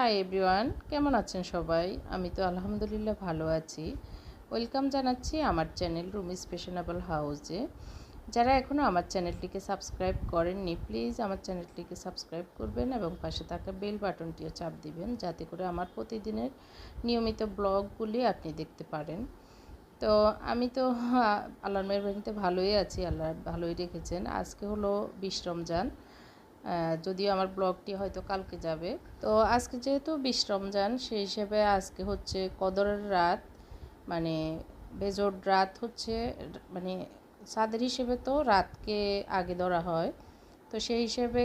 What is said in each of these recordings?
Hi everyone কেমন আছেন সবাই? আমি তো আলহামদুলিল্লাহ ভালো আছি। ওয়েলকাম জানাচ্ছি আমার চ্যানেল রুমিস ফ্যাশনেবল হাউসে যারা এখনও আমার চ্যানেলটিকে সাবস্ক্রাইব করেননি প্লিজ আমার চ্যানেলটিকে সাবস্ক্রাইব করবেন এবং পাশে থাকা বেল বাটনটিও চাপ দিবেন, যাতে করে আমার প্রতিদিনের নিয়মিত ব্লগগুলি আপনি দেখতে পারেন। তো আমি তো, আল্লাহর মেহরবানিতে ভালোই আছি, আল্লাহ ভালোই রেখেছেন। আজকে হলো বিশ রমজান। যদিও আমার ব্লগটি হয়তো কালকে যাবে। তো আজকে যেহেতু বিশ রমজান, সেই হিসেবে আজকে হচ্ছে কদরের রাত মানে বেজোর রাত হচ্ছে মানে সাদের হিসেবে তো রাতকে আগে ধরা হয়। তো সেই হিসেবে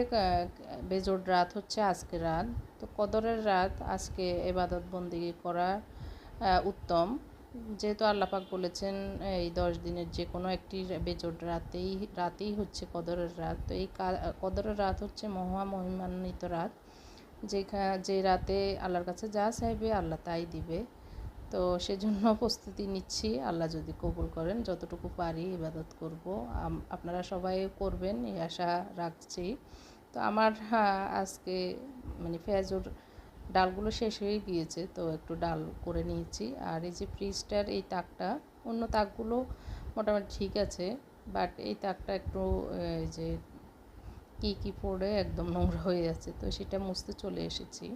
বেজোর রাত হচ্ছে আজকে রাত। তো কদরের রাত আজকে এবাদত বন্দি করা উত্তম। যেহেতু আল্লাপাক বলেছেন, এই দশ দিনের যে কোনো একটি বেজোট রাতেই রাতেই হচ্ছে কদরের রাত। তো এই কদরের রাত হচ্ছে মহা মহিমান্বিত রাত যেখানে যে রাতে আল্লাহর কাছে যা চাইবে আল্লাহ তাই দিবে। তো সেজন্য প্রস্তুতি নিচ্ছি, আল্লাহ যদি কবুল করেন, যতটুকু পারি ইবাদত করব। আপনারা সবাই করবেন, এই আশা রাখছি। তো আমার আজকে মানে ফেজুর ডালগুলো শেষ হয়ে গিয়েছে, তো একটু ডাল করে নিয়েছি। আর এই যে ফ্রিজটার এই তাকটা, অন্য তাকগুলো মোটামুটি ঠিক আছে বাট এই তাকটা একটু যে কী কী পড়ে একদম নোংরা হয়ে যাচ্ছে তো সেটা মুছতে চলে এসেছি।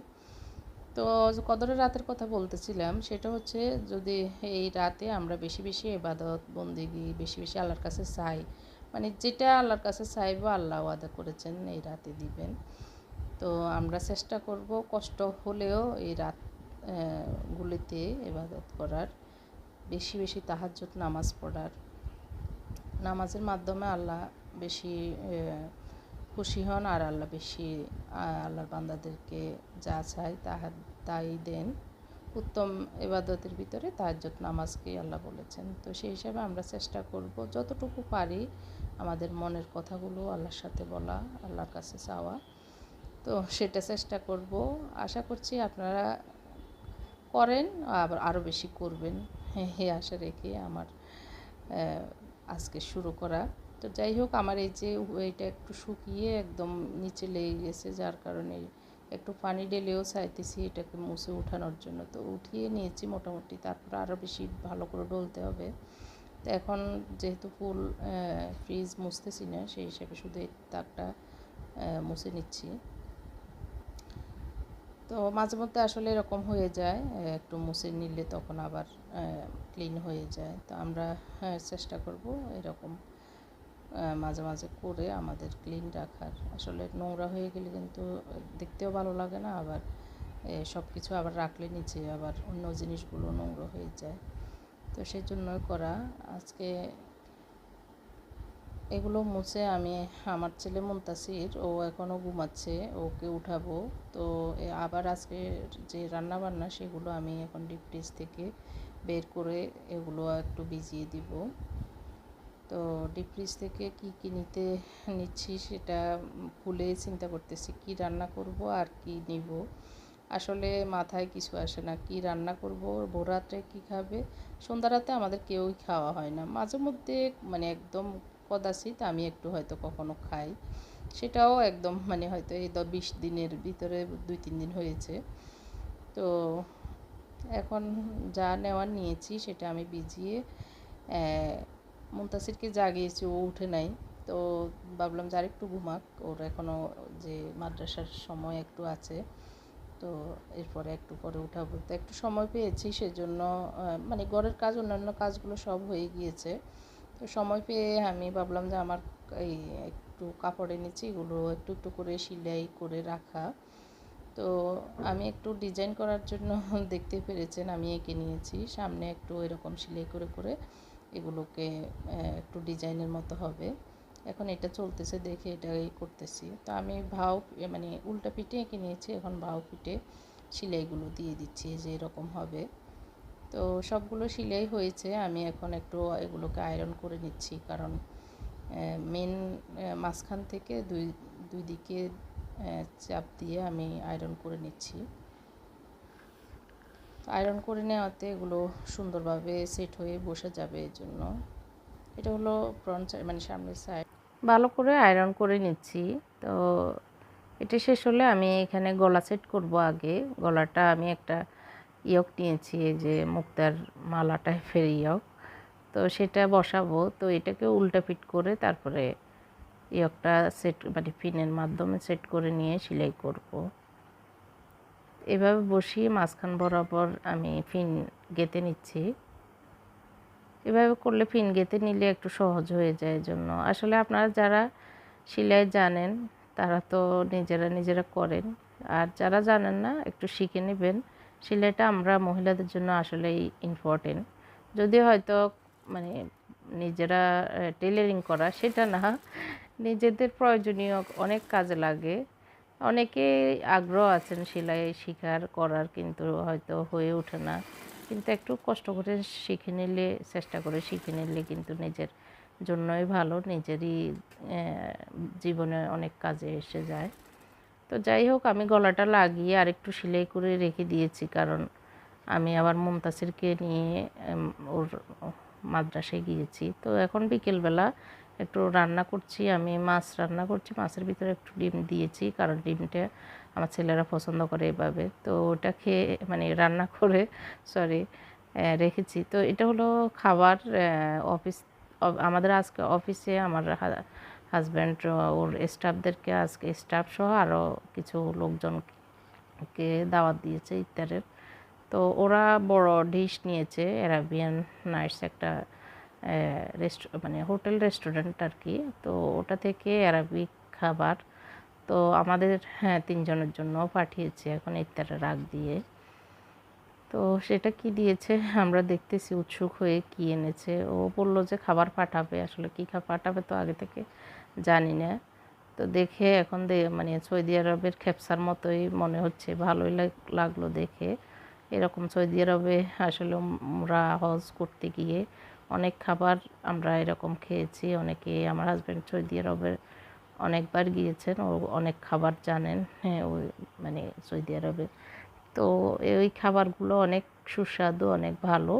তো কদরের রাতের কথা বলতেছিলাম, সেটা হচ্ছে যদি এই রাতে আমরা বেশি বেশি এবাদত, বন্দিগি, বেশি বেশি আল্লাহর কাছে চাই মানে যেটা আল্লাহর কাছে চাইব আল্লাহ আদা করেছেন, এই রাতে দিবেন। তো আমরা চেষ্টা করব কষ্ট হলেও এই রাত গুলিতে এবাদত করার, বেশি বেশি তাহাজ্জত নামাজ পড়ার। নামাজের মাধ্যমে আল্লাহ বেশি খুশি হন আর আল্লাহ বেশি আল্লাহর বান্দাদেরকে যা চায় তাহা, তাই দেন। উত্তম এবাদতের ভিতরে তাহাজ্জত নামাজকেই আল্লাহ বলেছেন। তো সেই হিসাবে আমরা চেষ্টা করব যতটুকু পারি আমাদের মনের কথাগুলো আল্লাহর সাথে বলা, আল্লাহর কাছে চাওয়া। তো সেটা চেষ্টা করব। আশা করছি আপনারা করেন, আবার আরও বেশি করবেন। হে আশা রেখে আমার আজকে শুরু করা। তো যাই হোক, আমার এই যে এটা একটু শুকিয়ে একদম নিচে লেগে গেছে, যার কারণে একটু পানি ঢেলেও চাইতেছি এটাকে মুছে উঠানোর জন্য। তো উঠিয়ে নিয়েছি মোটামুটি, তারপর আরও বেশি ভালো করে ডলতে হবে। তো এখন যেহেতু ফুল ফ্রিজ মুছতেছি না, সেই হিসাবে শুধু এই মুছে নিচ্ছি। তো মাঝে মধ্যে আসলে এরকম হয়ে যায় একটু মুছে নিলে তখন আবার ক্লিন হয়ে যায়। তো আমরা চেষ্টা করব এরকম মাঝে মাঝে করে আমাদের ক্লিন রাখার। আসলে নোংরা হয়ে গেলে কিন্তু দেখতেও ভালো লাগে না, আবার সব কিছু আবার রাখলে নিচে আবার অন্য জিনিসগুলো নোংরা হয়ে যায়। তো সেই জন্যই করা। আজকে এগুলো মুছে আমি আমার ছেলে মুন্তাসির, ও এখনও ঘুমাচ্ছে, ওকে উঠাবো। তো আবার আজকে যে রান্না বান্না সেগুলো আমি এখন ডিপ ফ্রিজ থেকে বের করে এগুলো একটু ভিজিয়ে দিব। তো ডিপ ফ্রিজ থেকে কি কি নিতে নিচ্ছি সেটা খুলে চিন্তা করতেছি, কি রান্না করব আর কি নিব। আসলে মাথায় কিছু আসে না, কি রান্না করব ভোরাতে কি খাবে? সন্ধ্যা রাতে আমাদের কেউই খাওয়া হয় না। মাঝে মধ্যে মানে একদম কদাচিত আমি একটু হয়তো কখনো খাই। সেটাও একদম মানে হয়তো এই বিশ দিনের ভিতরে দুই তিন দিন হয়েছে। তো এখন যা নেওয়ার নিয়েছি সেটা আমি ভিজিয়ে মুন্তাসিরকে জাগিয়েছি, ও উঠে নাই। তো ভাবলাম যে আরেকটু ঘুমাক, ওর এখনও যে মাদ্রাসার সময় একটু আছে। তো এরপরে একটু পরে উঠাবো। তো একটু সময় পেয়েছি সেজন্য মানে ঘরের কাজ, অন্যান্য কাজগুলো সব হয়ে গিয়েছে। তো সময় পেয়ে আমি ভাবলাম যে আমার এই একটু কাপড় এনেছি এগুলো একটু একটু করে সেলাই করে রাখা। তো আমি একটু ডিজাইন করার জন্য দেখতে পেরেছেন, আমি এঁকে নিয়েছি। সামনে একটু এরকম সেলাই করে করে এগুলোকে একটু ডিজাইনের মতো হবে। এখন এটা চলতেছে দেখে এটা এই করতেছি। তো আমি ভাও মানে উল্টা পিঠে এঁকে নিয়েছি, এখন ভাও পিঠে সেলাইগুলো দিয়ে দিচ্ছি যে এরকম হবে। তো সবগুলো সেলাই হয়েছে, আমি এখন একটু এগুলোকে আয়রন করে নিচ্ছি। কারণ মেন মাঝখান থেকে দুই দুই দিকে চাপ দিয়ে আমি আয়রন করে নিচ্ছি। আয়রন করে নেওয়াতে এগুলো সুন্দরভাবে সেট হয়ে বসে যাবে এর জন্য। এটা হলো ফ্রন্ট সাইড মানে সামনের সাইড ভালো করে আয়রন করে নিচ্ছি। তো এটা শেষ হলে আমি এখানে গলা সেট করব আগে। গলাটা আমি একটা ইয়ক নিয়েছি, এই যে মুক্তার মালা টাইপের ইয়ক। তো সেটা বসাবো। তো এটাকে উল্টা ফিট করে তারপরে ইয়কটা সেট মানে পিনের মাধ্যমে সেট করে নিয়ে সেলাই করব। এভাবে বসিয়ে মাঝখান বরাবর আমি ফিন গেঁথে নিচ্ছি। এভাবে করলে ফিন গেঁথে নিলে একটু সহজ হয়ে যায় জন্য আসলে আপনারা যারা সেলাই জানেন, তারা তো নিজেরা নিজেরা করেন। আর যারা জানেন না, একটু শিখে নেবেন। সেলাইটা আমরা মহিলাদের জন্য আসলেই ইম্পর্টেন্ট যদি হয়তো মানে নিজেরা টেলারিং করা, সেটা না। নিজেদের প্রয়োজনীয় অনেক কাজে লাগে। অনেকে আগ্রহ আছেন সেলাই শিখার, করার, কিন্তু হয়তো হয়ে ওঠে না। কিন্তু একটু কষ্ট করে শিখে নিলে, চেষ্টা করে শিখে নিলে কিন্তু নিজের জন্যই ভালো। নিজেরই জীবনে অনেক কাজে এসে যায়। তো যাই হোক, আমি গলাটা লাগিয়ে আর একটু সেলাই করে রেখে দিয়েছি, কারণ আমি আবার মুমতাসিরকে নিয়ে ওর মাদ্রাসায় গিয়েছি। তো এখন বিকেলবেলা একটু রান্না করছি, আমি মাছ রান্না করছি, মাছের ভিতরে একটু ডিম দিয়েছি, কারণ ডিমটা আমার ছেলেরা পছন্দ করে এভাবে। তো ওটা খেয়ে মানে রান্না করে সরি রেখেছি। তো এটা হলো খাবার অফিস আমাদের আজকে অফিসে আমার হাজব্যান্ড ওর স্টাফদেরকে আজকে স্টাফ সহ আরও কিছু লোকজনকে দাওয়াত দিয়েছে ইত্যাদের তো ওরা বড় ডিশ নিয়েছে অ্যারাবিয়ান নাইটস একটা রেস্ট মানে হোটেল রেস্টুরেন্ট আর কি তো ওটা থেকে অ্যারাবিক খাবার, তো আমাদের হ্যাঁ তিনজনের জন্য পাঠিয়েছে এখন ইত্যাদি রাগ দিয়ে। তো সেটা কি দিয়েছে? আমরা দেখতেছি উৎসুক হয়ে কি এনেছে। ও বলল যে খাবার পাঠাবে। আসলে কী খাবার পাঠাবে তো আগে থেকে জানি না। তো দেখে এখন মানে সৌদি আরবের খেপসার মতোই মনে হচ্ছে। ভালোই লাগল দেখে। এরকম সৌদি আরবে আসলে আমরা হজ করতে গিয়ে অনেক খাবার আমরা এরকম খেয়েছি। অনেকে, আমার হাজব্যান্ড সৌদি আরবের অনেকবার গিয়েছেন। ও অনেক খাবার জানেন। হ্যাঁ ওই মানে সৌদি আরবে তো ওই খাবারগুলো অনেক সুস্বাদু, অনেক ভালো।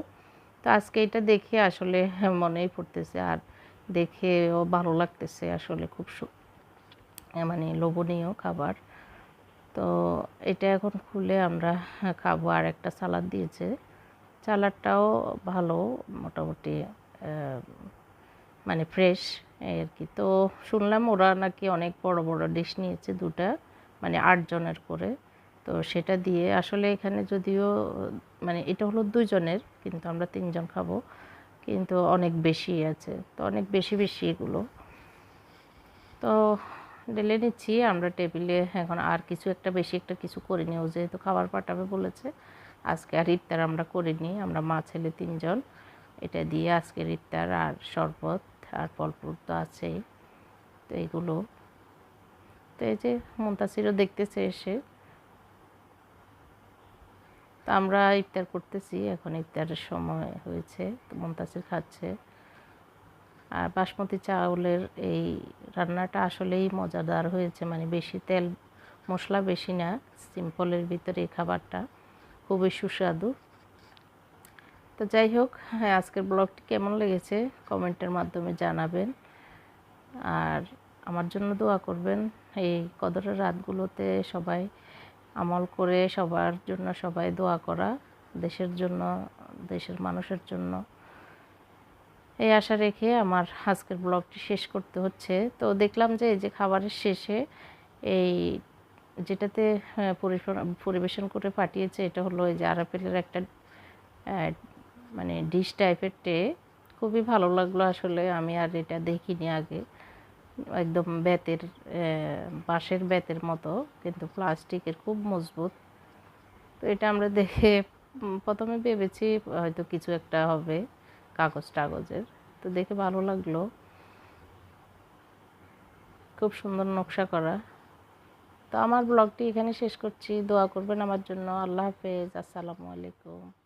তো আজকে এটা দেখে আসলে মনেই পড়তেছে আর দেখেও ভালো লাগতেছে আসলে খুব মানে লোভনীয় খাবার। তো এটা এখন খুলে আমরা খাব আর একটা সালাদ দিয়েছে। সালাডটাও ভালো, মোটামুটি মানে ফ্রেশ আর কি। তো শুনলাম ওরা নাকি অনেক বড় বড় ডিশ নিয়েছে দুটা মানে আটজনের করে। তো সেটা দিয়ে আসলে এখানে যদিও মানে এটা হলো দুইজনের, কিন্তু আমরা তিনজন খাব, কিন্তু অনেক বেশি আছে। তো অনেক বেশি বেশি এগুলো। তো ঢেলে নিচ্ছি, আমরা টেবিলে এখন আর কিছু একটা বেশি একটা কিছু করে নিও যেহেতু খাবার পাঠাবে বলেছে, আজকে আর ইফতার আমরা করিনি আমরা মা ছেলে তিনজন, এটা দিয়ে আজকের ইফতার আর শরবত আর ফলফ্রুট তো আছেই। তো এগুলো। তো এই যে মুন্তাসিরও দেখতেছে এসে। তো আমরা ইফতার করতেছি, এখন ইফতারের সময় হয়েছে তো মুন্তাসির খাচ্ছে। আর বাসমতি চাউলের এই রান্নাটা আসলেই মজাদার হয়েছে মানে বেশি তেল মশলা বেশি না, সিম্পলের ভিতরে এই খাবারটা খুবই সুস্বাদু। তো যাই হোক হ্যাঁ আজকের ব্লগটি কেমন লেগেছে কমেন্টের মাধ্যমে জানাবেন। আর আমার জন্য দোয়া করবেন, এই কদরের রাতগুলোতে সবাই আমল করে সবার জন্য সবাই দোয়া করা, দেশের জন্য, দেশের মানুষের জন্য। এই আশা রেখে আমার আজকের ব্লগটি শেষ করতে হচ্ছে। তো দেখলাম যে এই যে খাবারের শেষে এই যেটাতে পরিবেশন করে পাঠিয়েছে, এটা হলো এই যে আরাপেলের একটা মানে ডিশ টাইপের টে। খুবই ভালো লাগল আসলে, আমি আর এটা দেখিনি আগে। একদম বেতের বাঁশের বেতের মতো, কিন্তু প্লাস্টিকের খুব মজবুত। তো এটা আমরা দেখে প্রথমে ভেবেছি হয়তো কিছু একটা হবে কাগজ টাগজের। তো দেখে ভালো লাগল। খুব সুন্দর নকশা করা। তো আমার ব্লগটি এখানে শেষ করছি। দোয়া করবেন আমার জন্য। আল্লাহ হাফেজ। আসসালামু আলাইকুম।